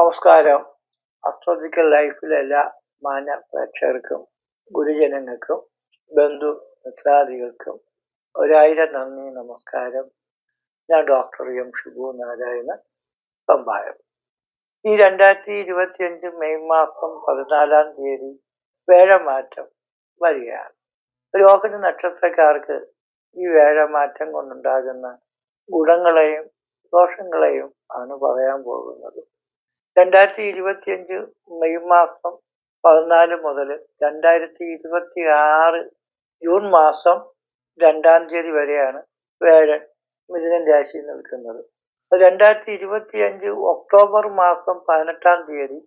നമസ്കാരം. അസ്ട്രോളജിക്കൽ ലൈഫിലെ എല്ലാ മാന്യ പ്രേക്ഷകർക്കും ഗുരുജനങ്ങൾക്കും ബന്ധു മിത്രാദികൾക്കും ഒരായിരം നന്ദി നമസ്കാരം. ഞാൻ ഡോക്ടർ എം ഷിബു നാരായണ പമ്പായം ഈ രണ്ടായിരത്തി ഇരുപത്തി അഞ്ച് മെയ് മാസം പതിനാലാം തീയതി വേഴമാറ്റം വരികയാണ്. രോഹിണി നക്ഷത്രക്കാർക്ക് ഈ വേഴമാറ്റം കൊണ്ടുണ്ടാകുന്ന ഗുണങ്ങളെയും ദോഷങ്ങളെയും ആണ് പറയാൻ പോകുന്നത്. രണ്ടായിരത്തി ഇരുപത്തി അഞ്ച് മെയ് മാസം പതിനാല് മുതൽ രണ്ടായിരത്തി ഇരുപത്തി ആറ് ജൂൺ മാസം രണ്ടാം തീയതി വരെയാണ് വേഴൻ മിഥുനൻ രാശിയിൽ നിൽക്കുന്നത്. രണ്ടായിരത്തി ഇരുപത്തി അഞ്ച് ഒക്ടോബർ മാസം പതിനെട്ടാം തീയതി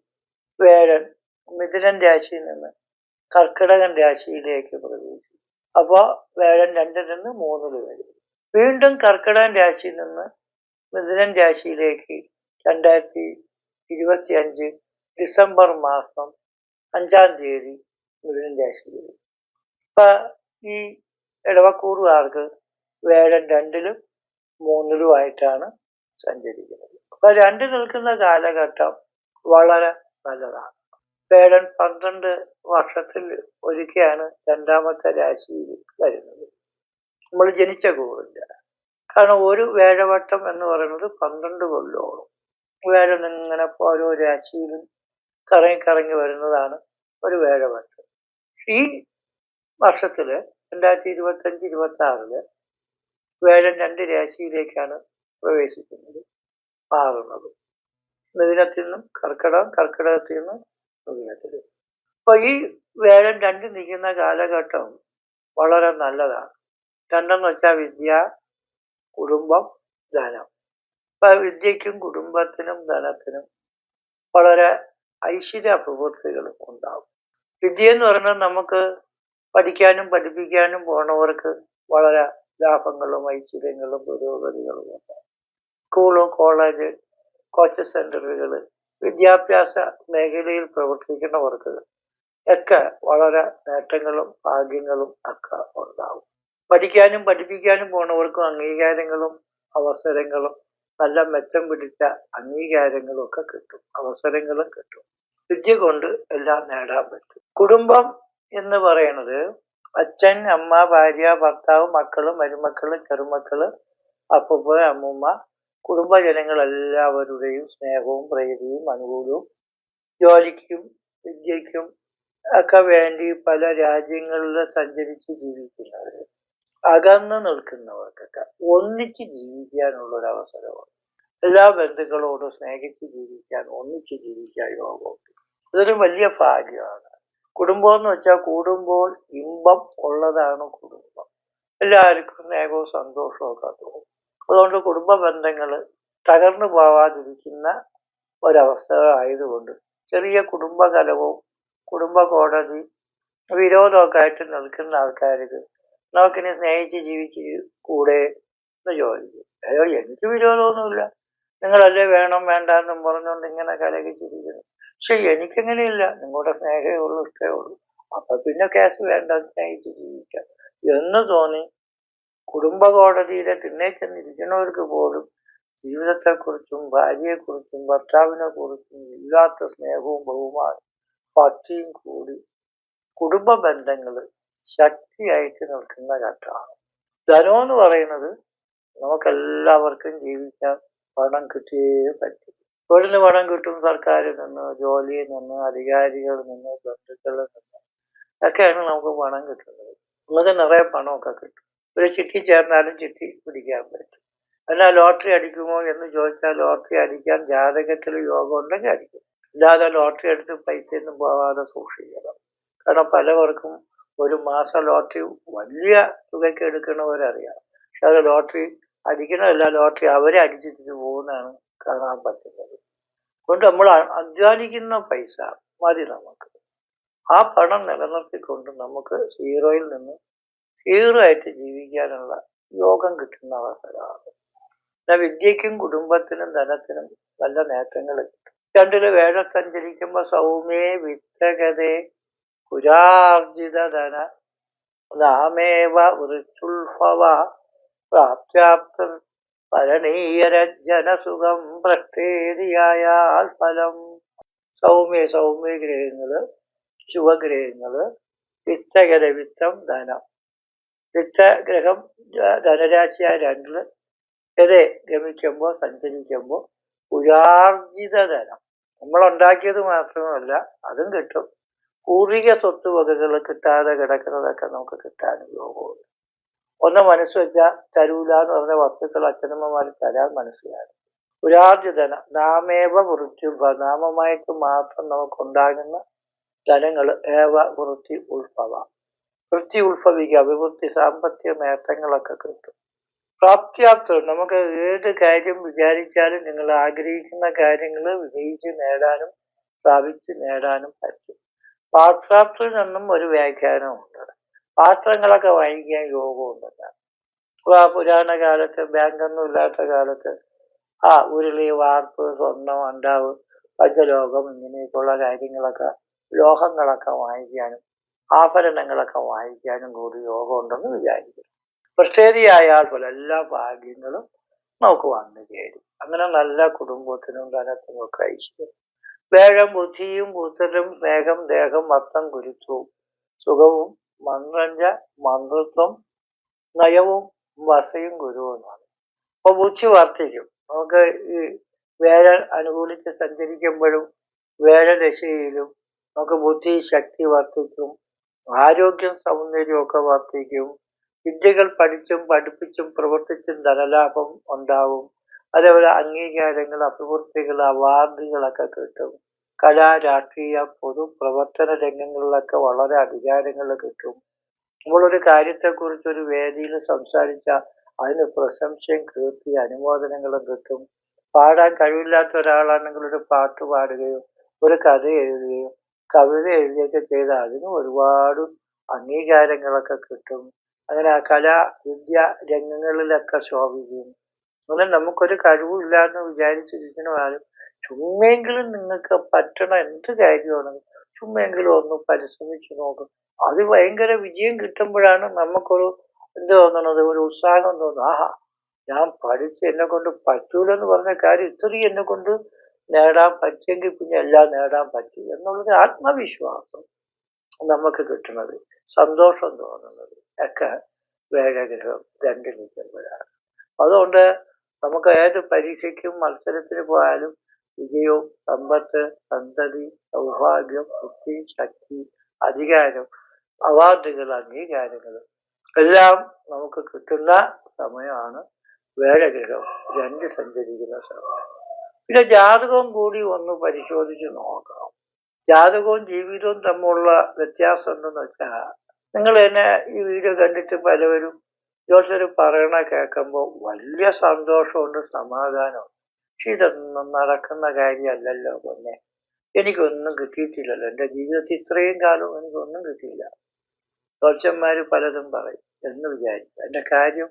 വേഴൻ മിഥുനൻ രാശിയിൽ നിന്ന് കർക്കിടകൻ രാശിയിലേക്ക് പ്രവേശിച്ചു അപ്പോൾ വേഴൻ രണ്ടിൽ നിന്ന് മൂന്നിൽ വരും. വീണ്ടും കർക്കിടകൻ രാശിയിൽ നിന്ന് മിഥുനൻ രാശിയിലേക്ക് രണ്ടായിരത്തി ഇരുപത്തി അഞ്ച് ഡിസംബർ മാസം അഞ്ചാം തീയതി മിഥുനൻ രാശിയിൽ ഇപ്പം ഈ ഇടവക്കൂറുകാർക്ക് വേഴൻ രണ്ടിലും മൂന്നിലുമായിട്ടാണ് സഞ്ചരിക്കുന്നത്. അപ്പൊ രണ്ട് നിൽക്കുന്ന കാലഘട്ടം വളരെ നല്ലതാണ്. വേഴൻ പന്ത്രണ്ട് വർഷത്തിൽ ഒരിക്കലാണ് രണ്ടാമത്തെ രാശിയിൽ വരുന്നത്. നമ്മൾ ജനിച്ച കൂറില്ല കാരണം ഒരു വേഴവട്ടം എന്ന് പറയുന്നത് പന്ത്രണ്ട് കൊല്ലോളം. വേഴൻ ഇങ്ങനെ ഓരോ രാശിയിലും കറങ്ങി കറങ്ങി വരുന്നതാണ് ഒരു വേഴവട്ടം ഈ വർഷത്തിൽ രണ്ടായിരത്തി ഇരുപത്തി അഞ്ച് ഇരുപത്തി ആറിൽ വേഴൻ രണ്ട് രാശിയിലേക്കാണ് പ്രവേശിക്കുന്നത്. മാറുന്നത് മിഥുനത്തിൽ നിന്നും കർക്കിടകം കർക്കിടകത്തിൽ നിന്നും മിഥുനത്തിൽ അപ്പൊ ഈ വേഴൻ രണ്ട് നിൽക്കുന്ന കാലഘട്ടം വളരെ നല്ലതാണ്. രണ്ടെന്ന് വെച്ചാൽ വിദ്യ കുടുംബം ധനം. അപ്പൊ വിദ്യക്കും കുടുംബത്തിനും ധനത്തിനും വളരെ ഐശ്വര്യ പ്രവൃത്തികളും ഉണ്ടാവും വിദ്യ എന്ന് പറഞ്ഞാൽ നമുക്ക് പഠിക്കാനും പഠിപ്പിക്കാനും പോണവർക്ക് വളരെ ലാഭങ്ങളും ഐശ്വര്യങ്ങളും പുരോഗതികളും ഉണ്ടാവും സ്കൂളും കോളേജ് കോച്ചിങ് സെന്ററുകൾ വിദ്യാഭ്യാസ മേഖലയിൽ പ്രവർത്തിക്കുന്നവർക്ക് ഒക്കെ വളരെ നേട്ടങ്ങളും ഭാഗ്യങ്ങളും ഒക്കെ ഉണ്ടാവും പഠിക്കാനും പഠിപ്പിക്കാനും പോണവർക്കും അംഗീകാരങ്ങളും അവസരങ്ങളും നല്ല മെച്ചം പിടിച്ച അംഗീകാരങ്ങളും ഒക്കെ കിട്ടും അവസരങ്ങളും കിട്ടും. വിദ്യ കൊണ്ട് എല്ലാം നേടാൻ പറ്റും. കുടുംബം എന്ന് പറയുന്നത് അച്ഛൻ അമ്മ ഭാര്യ ഭർത്താവ് മക്കൾ മരുമക്കൾ ചെറുമക്കൾ അപ്പൂപ്പ അമ്മൂമ്മ കുടുംബജനങ്ങൾ എല്ലാവരുടെയും സ്നേഹവും പ്രീതിയും അനുകൂലവും ജോലിക്കും വിദ്യയ്ക്കും ഒക്കെ വേണ്ടി പല രാജ്യങ്ങളിൽ സഞ്ചരിച്ച് ജീവിക്കുന്നവർ അകന്നു നിൽക്കുന്നവർക്കൊക്കെ ഒന്നിച്ച് ജീവിക്കാനുള്ള ഒരു അവസരമാണ്. എല്ലാ ബന്ധുക്കളോടും സ്നേഹിച്ച് ജീവിക്കാൻ ഒന്നിച്ച് ജീവിക്കാൻ യോഗം ഇതൊരു വലിയ ഭാഗ്യമാണ്. കുടുംബം എന്ന് വെച്ചാൽ കൂടുമ്പോൾ ഇമ്പം ഉള്ളതാണ് കുടുംബം. എല്ലാവർക്കും സ്നേഹവും സന്തോഷവും ഒക്കെ തോന്നും. അതുകൊണ്ട് കുടുംബ ബന്ധങ്ങൾ തകർന്നു പോവാതിരിക്കുന്ന ഒരവസ്ഥ ആയതുകൊണ്ട് ചെറിയ കുടുംബകലവും കുടുംബ കോടതി വിരോധമൊക്കെ ആയിട്ട് നിൽക്കുന്ന ആൾക്കാർക്ക് നമുക്കിനി സ്നേഹിച്ച് ജീവിച്ച് കൂടെ എന്ന് ചോദിച്ചു. അയ്യോ എനിക്ക് വിരോധമൊന്നുമില്ല. നിങ്ങളല്ലേ വേണം വേണ്ട എന്നും പറഞ്ഞുകൊണ്ട് ഇങ്ങനെ കലകിച്ചിരിക്കുന്നു. പക്ഷെ എനിക്കങ്ങനെയില്ല. നിങ്ങളുടെ സ്നേഹമേ ഉള്ളൂ ഇഷ്ടമേ ഉള്ളൂ. അപ്പൊ പിന്നെ കേസ് വേണ്ട സ്നേഹിച്ച് ജീവിക്കാം. എന്ന് തോന്നി കുടുംബ കോടതിയിലെ തിന്നെ ചെന്നിരിക്കുന്നവർക്ക് പോലും ജീവിതത്തെക്കുറിച്ചും ഭാര്യയെക്കുറിച്ചും ഭർത്താവിനെ കുറിച്ചും ഇല്ലാത്ത സ്നേഹവും ബഹുമാനവും ഭക്തിയും കൂടി കുടുംബ ബന്ധങ്ങൾ ശക്തിയായിട്ട് നിൽക്കുന്ന ഘട്ടമാണ് ധനം എന്ന് പറയുന്നത് നമുക്കെല്ലാവർക്കും ജീവിക്കാൻ പണം കിട്ടിയേ പറ്റും. തൊഴിലിന് പണം കിട്ടും സർക്കാരിൽ നിന്ന് ജോലിയിൽ നിന്ന് അധികാരികളിൽ നിന്ന് ബന്ധുക്കളിൽ നിന്ന്. ഒക്കെയാണ് നമുക്ക് പണം കിട്ടുന്നത്. നമുക്ക് നിറയെ പണമൊക്കെ കിട്ടും. ഒരു ചിട്ടി ചേർന്നാലും ചിട്ടി പിടിക്കാൻ പറ്റും. എന്നാൽ ലോട്ടറി അടിക്കുമോ എന്ന് ചോദിച്ചാൽ ലോട്ടറി അടിക്കാൻ ജാതകത്തിൽ യോഗം ഉണ്ടെങ്കിൽ അടിക്കും. അല്ലാതെ ലോട്ടറി എടുത്ത് പൈസയൊന്നും പോവാതെ സൂക്ഷിക്കണം. കാരണം പലവർക്കും ഒരു മാസം ലോട്ടറി വലിയ തുകയ്ക്ക് എടുക്കണവരറിയാം പക്ഷെ അത് ലോട്ടറി അടിക്കണമല്ല ലോട്ടറി അവരെ അടിച്ചിട്ട് പോകുന്നതാണ് കാണാൻ പറ്റുന്നത് അതുകൊണ്ട് നമ്മൾ അധ്വാനിക്കുന്ന പൈസ മതി നമുക്ക്. ആ പണം നിലനിർത്തിക്കൊണ്ട് നമുക്ക് സീറോയിൽ നിന്ന് സീറോ ആയിട്ട് ജീവിക്കാനുള്ള യോഗം കിട്ടുന്ന അവസരമാണ്. എന്നാൽ വിദ്യയ്ക്കും കുടുംബത്തിനും ധനത്തിനും നല്ല നേട്ടങ്ങൾ കിട്ടും. രണ്ടിൽ വേഴ സഞ്ചരിക്കുമ്പോൾ സൗമ്യേ വിത്തകതേ പുരാർജിത ധന നാമേവ വൃച്ചുൽഭവ പ്രാപ്യാപ്ത പരണീയരജനസുഖം ഭ്രഷ്ടേരിയായാൽ ഫലം. സൗമ്യ സൗമ്യ ഗ്രഹങ്ങൾ ശുഭഗ്രഹങ്ങൾ വിത്തകര വിത്തം ധനം. വിത്തഗ്രഹം ധനരാശിയായ രണ്ടിൽ ഗതെ ഗമിക്കുമ്പോൾ സഞ്ചരിക്കുമ്പോൾ പുരാർജിത ധനം നമ്മളുണ്ടാക്കിയത് മാത്രമല്ല അതും കിട്ടും. പൂർവിക സ്വത്ത് വകകൾ കിട്ടാതെ കിടക്കുന്നതൊക്കെ നമുക്ക് കിട്ടാനും യോഗമുണ്ട്. ഒന്ന് മനസ്സ് വെച്ചാൽ തരൂല എന്ന് പറഞ്ഞ വസ്തുക്കൾ അച്ഛനമ്മമാർ തരാൻ മനസ്സിലാണ്. പുരാർജിതന നാമേവ വൃത്യുഭ നാമമായിട്ട് മാത്രം നമുക്കുണ്ടാകുന്ന ധനങ്ങൾ ഏവ വൃത്തി ഉത്ഭവ വൃത്തി ഉത്ഭവിക്കുക വിവൃത്തി സാമ്പത്തിക നേട്ടങ്ങളൊക്കെ കിട്ടും. പ്രാപ്തിയാപ്തം നമുക്ക് ഏത് കാര്യം വിചാരിച്ചാലും നിങ്ങൾ ആഗ്രഹിക്കുന്ന കാര്യങ്ങൾ വിജയിച്ച് നേടാനും പ്രാപിച്ച് നേടാനും പറ്റും. പാത്രാപ്തിൽ നിന്നും ഒരു വ്യാഖ്യാനമുണ്ട് പാത്രങ്ങളൊക്കെ വാങ്ങിക്കാൻ യോഗമുണ്ടല്ല ആ പുരാണ കാലത്ത് ബാങ്കൊന്നും ഇല്ലാത്ത കാലത്ത് ആ ഉരുളി വാർപ്പ് സ്വർണം അണ്ടാവ് പഞ്ചലോകം ഇങ്ങനെയൊക്കെയുള്ള കാര്യങ്ങളൊക്കെ ലോഹങ്ങളൊക്കെ വാങ്ങിക്കാനും ആഭരണങ്ങളൊക്കെ വാങ്ങിക്കാനും കൂടി യോഗമുണ്ടെന്ന് വിചാരിക്കും പ്രത്യേകിയായാൽ പോലെ എല്ലാ ഭാഗ്യങ്ങളും നമുക്ക് വന്നു ചേരും. അങ്ങനെ നല്ല കുടുംബത്തിനും ധനത്തിനും ഒക്കെ ഐശ്വര്യം. വേഗം ബുദ്ധിയും പുത്രരും വേഗം ദേഹം വസ്ത്രം കുരുത്തു. സുഖവും മന്ത്രഞ്ച മന്ത്രത്വം നയവും വസയും ഗുരുവുമാണ്. അപ്പൊ ബുദ്ധി വർദ്ധിക്കും. നമുക്ക് ഈ വേഴ അനുകൂലിച്ച് സഞ്ചരിക്കുമ്പോഴും വേഴദശയിലും നമുക്ക് ബുദ്ധി ശക്തി വർദ്ധിക്കും. ആരോഗ്യം സൗന്ദര്യവും ഒക്കെ വർദ്ധിക്കും. വിദ്യകൾ പഠിച്ചും പഠിപ്പിച്ചും പ്രവർത്തിച്ചും ധനലാഭം ഉണ്ടാവും. അതേപോലെ അംഗീകാരങ്ങൾ അഭിവൃദ്ധികൾ അവാർഡുകളൊക്കെ കിട്ടും. കലാ രാഷ്ട്രീയ പൊതു പ്രവർത്തന രംഗങ്ങളിലൊക്കെ വളരെ അധികാരങ്ങൾ കിട്ടും. നമ്മളൊരു കാര്യത്തെക്കുറിച്ച് ഒരു വേദിയിൽ സംസാരിച്ച അതിന് പ്രശംസയും കീർത്തി അനുമോദനങ്ങളും കിട്ടും. പാടാൻ കഴിവില്ലാത്ത ഒരാളാണെങ്കിൽ ഒരു പാട്ട് പാടുകയോ ഒരു കഥ എഴുതുകയോ കവിത എഴുതുകയൊക്കെ ചെയ്താൽ അതിന് ഒരുപാട് അംഗീകാരങ്ങളൊക്കെ കിട്ടും. അങ്ങനെ കലാ വിദ്യ രംഗങ്ങളിലൊക്കെ ശോഭിക്കും. അങ്ങനെ നമുക്കൊരു കഴിവില്ല എന്ന് വിചാരിച്ചിരിക്കണമാരും ചുമ്മെങ്കിലും നിങ്ങൾക്ക് പറ്റണ എന്ത് കാര്യമാണ്? ചുമ്മെങ്കിലും ഒന്ന് പരിശ്രമിച്ചു നോക്കും. അത് ഭയങ്കര വിജയം കിട്ടുമ്പോഴാണ് നമുക്കൊരു എന്ത് തോന്നണത്? ഒരു ഉത്സാഹം തോന്നുന്നു ആഹാ ഞാൻ പഠിച്ച് എന്നെ കൊണ്ട് പറ്റൂലെന്ന് പറഞ്ഞ കാര്യം ഇത്രയും എന്നെ കൊണ്ട് നേടാൻ പറ്റിയെങ്കിൽ പിന്നെ എല്ലാം നേടാൻ പറ്റി എന്നുള്ളത് ആത്മവിശ്വാസം നമുക്ക് കിട്ടുന്നത് സന്തോഷം തോന്നുന്നത് ഒക്കെ വേഗഗ്രഹം രണ്ടിൽ നിൽക്കുമ്പോഴാണ്. അതുകൊണ്ട് നമുക്ക് ഏത് പരീക്ഷയ്ക്കും മത്സരത്തിന് പോയാലും വിജയവും സമ്പത്ത് സന്തതി സൗഭാഗ്യം ബുദ്ധി ശക്തി അധികാരം അവാർഡുകൾ അംഗീകാരങ്ങൾ എല്ലാം നമുക്ക് കിട്ടുന്ന സമയമാണ് വേഴഗ്രഹം രണ്ട് സഞ്ചരിക്കുന്ന സമയം. പിന്നെ ജാതകവും കൂടി ഒന്ന് പരിശോധിച്ച് നോക്കണം ജാതകവും ജീവിതവും തമ്മിലുള്ള വ്യത്യാസം എന്തെന്ന് വെച്ചാൽ നിങ്ങൾ തന്നെ ഈ വീഡിയോ കണ്ടിട്ട് പലവരും ജോത്സർ പറയണ കേൾക്കുമ്പോൾ വലിയ സന്തോഷമുണ്ട് സമാധാനമുണ്ട് പക്ഷെ ഇതൊന്നും നടക്കുന്ന കാര്യമല്ലല്ലോ പൊന്നെ. എനിക്കൊന്നും കിട്ടിയിട്ടില്ലല്ലോ. എന്റെ ജീവിതത്തിൽ ഇത്രയും കാലം എനിക്കൊന്നും കിട്ടിയില്ല. ജോത്സ്യന്മാർ പലതും പറയും എന്ന് വിചാരിക്കും. എന്റെ കാര്യം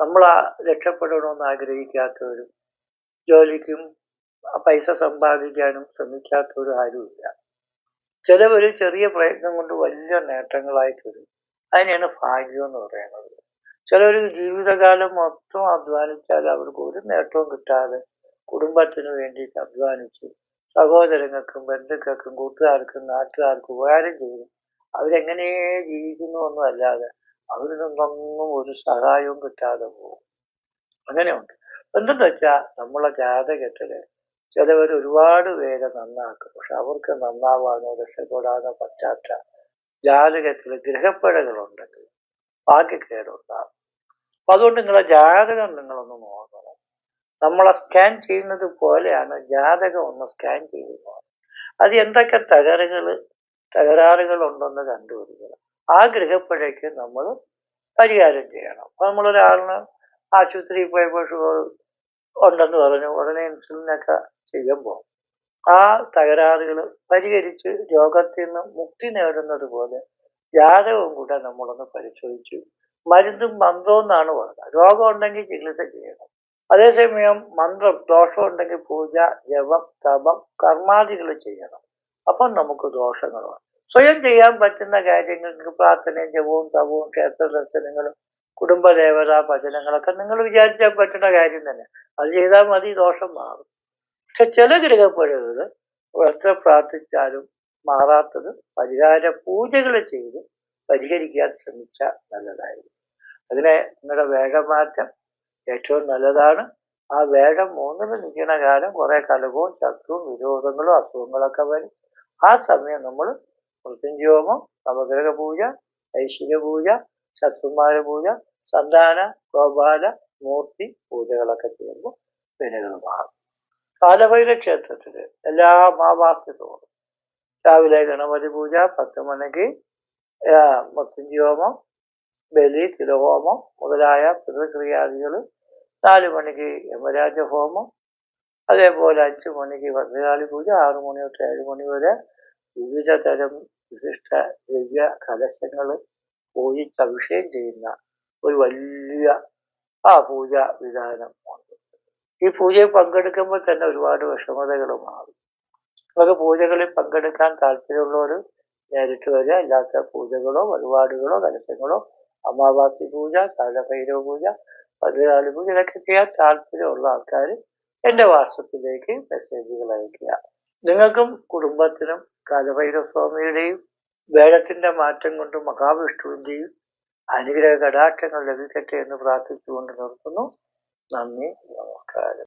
നമ്മൾ രക്ഷപ്പെടണമെന്ന് ആഗ്രഹിക്കാത്തവരും ജോലിക്കും പൈസ സമ്പാദിക്കാനും ശ്രമിക്കാത്തവരും ആരുമില്ല. ചിലവർ ചെറിയ പ്രയത്നം കൊണ്ട് വലിയ നേട്ടങ്ങളായിട്ട് വരും അതിനെയാണ് ഭാഗ്യം എന്ന് പറയുന്നത്. ചിലർ ജീവിതകാലം മൊത്തം അധ്വാനിച്ചാൽ അവർക്ക് ഒരു നേട്ടവും കിട്ടാതെ കുടുംബത്തിന് വേണ്ടിയിട്ട് അധ്വാനിച്ച് സഹോദരങ്ങൾക്കും ബന്ധുക്കൾക്കും കൂട്ടുകാർക്കും നാട്ടുകാർക്കും ഉപകാരം ചെയ്തു അവരെങ്ങനെ ജീവിക്കുന്നു ഒന്നും അല്ലാതെ അവരിൽ നിന്നൊന്നും ഒരു സഹായവും കിട്ടാതെ പോകും. അങ്ങനെയുണ്ട് എന്തെന്ന് വെച്ചാൽ നമ്മളെ ജാതകത്തിൽ ചിലവർ ഒരുപാട് പേരെ നന്നാക്കും. പക്ഷെ അവർക്ക് നന്നാവാനോ രക്ഷപ്പെടാനോ പറ്റാത്ത ജാതകത്തിൽ ഗ്രഹപ്പിഴകളുണ്ടെങ്കിൽ ഭാഗ്യക്കേടുണ്ടാകും അപ്പൊ അതുകൊണ്ട് നിങ്ങളെ ജാതകം നിങ്ങളൊന്ന് നോക്കണം. നമ്മളെ സ്കാൻ ചെയ്യുന്നത് പോലെയാണ് ജാതകം ഒന്ന് സ്കാൻ ചെയ്യുന്നത് അത് എന്തൊക്കെ തകരുകൾ തകരാറുകൾ ഉണ്ടെന്ന് കണ്ടുപിടിക്കണം. ആ ഗൃഹപ്പുഴയ്ക്ക് നമ്മൾ പരിഹാരം ചെയ്യണം. അപ്പൊ നമ്മളൊരാളിന് ആശുപത്രിയിൽ പോയപ്പോൾ ഷുഗർ ഉണ്ടെന്ന് പറഞ്ഞു ഉടനെ ഇൻസുലിനൊക്കെ ചെയ്യുമ്പോൾ ആ തകരാറുകൾ പരിഹരിച്ച് രോഗത്തിൽ നിന്ന് മുക്തി നേടുന്നത് പോലെ ജാതകവും കൂടെ നമ്മളൊന്ന് പരിശോധിച്ചു മരുന്നും മന്ത്രവും എന്നാണ് പറയുന്നത്. രോഗം ഉണ്ടെങ്കിൽ ചികിത്സ ചെയ്യണം. അതേസമയം മന്ത്രം ദോഷം ഉണ്ടെങ്കിൽ പൂജ ജപം തപം കർമാദികൾ ചെയ്യണം. അപ്പം നമുക്ക് ദോഷങ്ങളാണ് സ്വയം ചെയ്യാൻ പറ്റുന്ന കാര്യങ്ങൾക്ക് പ്രാർത്ഥനയും ജപവും തപവും ക്ഷേത്ര ദർശനങ്ങളും കുടുംബദേവതാ ഭജനങ്ങളൊക്കെ നിങ്ങൾ വിചാരിച്ചാൽ പറ്റുന്ന കാര്യം തന്നെ. അത് ചെയ്താൽ മതി ദോഷം മാറും. പക്ഷെ ചില ഗ്രഹപ്പുഴകൾ എത്ര പ്രാർത്ഥിച്ചാലും മാറാത്തത് പരിഹാര പൂജകൾ ചെയ്ത് പരിഹരിക്കാൻ ശ്രമിച്ചാൽ നല്ലതായിരിക്കും. അതിനെ നിങ്ങളുടെ വേഗമാറ്റം ഏറ്റവും നല്ലതാണ്. ആ വേഗം മൂന്നിൽ നിൽക്കുന്ന കാലം കുറേ കലകവും ശത്രുവും വിരോധങ്ങളും അസുഖങ്ങളൊക്കെ വരും. ആ സമയം നമ്മൾ മൃത്യുഞ്ജോമം നവഗ്രഹ പൂജ ഐശ്വര്യ പൂജ ശത്രുമാര പൂജ സന്താന ഗോപാല മൂർത്തി പൂജകളൊക്കെ ചെയ്യുമ്പോൾ വിനകൾ മാറും. കാലഭൈര ക്ഷേത്രത്തിൽ എല്ലാ മാവാസ്യത്തോടും രാവിലെ ഗണപതി പൂജ പത്ത് മണിക്ക് മൃത്യുഞ്ജോമം ബലി തിലഹോമം മുതലായ പിതൃക്രിയാദികൾ നാല് മണിക്ക് യമരാജ ഹോമം അതേപോലെ അഞ്ച് മണിക്ക് ഭദ്രകാളി പൂജ ആറു മണി തൊട്ട് ഏഴ് മണി വരെ വിവിധ തരം വിശിഷ്ട ദിവ്യ കലശങ്ങൾ പൂജിച്ച് അഭിഷേകം ചെയ്യുന്ന ഒരു വലിയ ആ പൂജ വിധാനം ഈ പൂജയിൽ പങ്കെടുക്കുമ്പോൾ തന്നെ ഒരുപാട് വിഷമതകൾ മാറും. നമുക്ക് പൂജകളിൽ പങ്കെടുക്കാൻ താല്പര്യമുള്ളവർ നേരിട്ട് വരിക അല്ലാത്ത പൂജകളോ വഴിപാടുകളോ കലശങ്ങളോ അമാവാസി പൂജ കാലഭൈരവ പൂജ പതിനാല് പൂജ ഇതൊക്കെ ചെയ്യാൻ താല്പര്യമുള്ള ആൾക്കാർ എന്റെ വാട്സപ്പിലേക്ക് മെസ്സേജുകൾ അയക്കുക നിങ്ങൾക്കും കുടുംബത്തിനും കാലഭൈരവ സ്വാമിയുടെയും വേദത്തിന്റെ മാറ്റം കൊണ്ട് മഹാവിഷ്ണുവിന്റെയും അനുഗ്രഹ കടാക്ഷങ്ങൾ ലഭിക്കട്ടെ എന്ന് പ്രാർത്ഥിച്ചുകൊണ്ട് നിർത്തുന്നു. നന്ദി നമസ്കാരം.